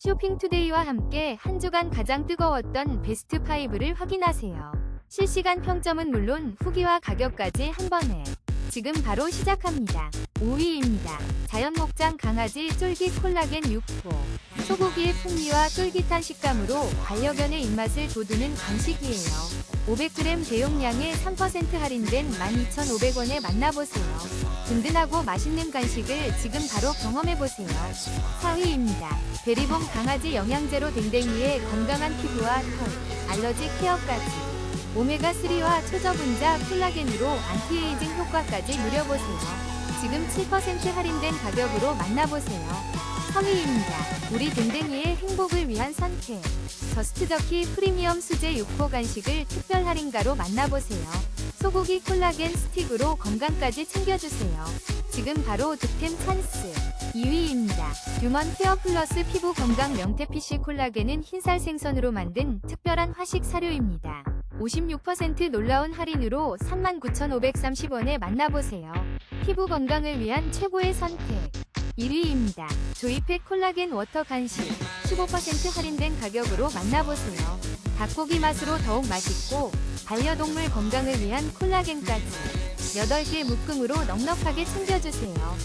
쇼핑투데이와 함께 한 주간 가장 뜨거웠던 베스트 5를 확인하세요. 실시간 평점은 물론 후기와 가격까지 한 번에 지금 바로 시작합니다. 5위입니다. 자연목장 강아지 쫄깃 콜라겐 6호. 소고기의 풍미와 쫄깃한 식감으로 반려견의 입맛을 돋우는 간식이에요. 500g 대용량에 3% 할인된 12,500원에 만나보세요. 든든하고 맛있는 간식을 지금 바로 경험해보세요. 4위입니다. 베리봉 강아지 영양제로 댕댕이의 건강한 피부와 털, 알러지 케어까지. 오메가3와 초저분자 콜라겐으로 안티에이징 효과까지 누려보세요. 지금 7% 할인된 가격으로 만나보세요. 3위입니다. 우리 댕댕이의 행복을 위한 선택. 저스트저키 프리미엄 수제 6호 간식을 특별 할인가로 만나보세요. 소고기 콜라겐 스틱으로 건강까지 챙겨주세요. 지금 바로 득템 찬스. 2위입니다. 휴먼 케어 플러스 피부 건강 명태 PC 콜라겐은 흰살 생선으로 만든 특별한 화식 사료입니다. 56% 놀라운 할인으로 39,530원에 만나보세요. 피부 건강을 위한 최고의 선택. 1위입니다. 조이팩 콜라겐 워터 간식 15% 할인된 가격으로 만나보세요. 닭고기 맛으로 더욱 맛있고 반려동물 건강을 위한 콜라겐까지 8개 묶음으로 넉넉하게 챙겨주세요.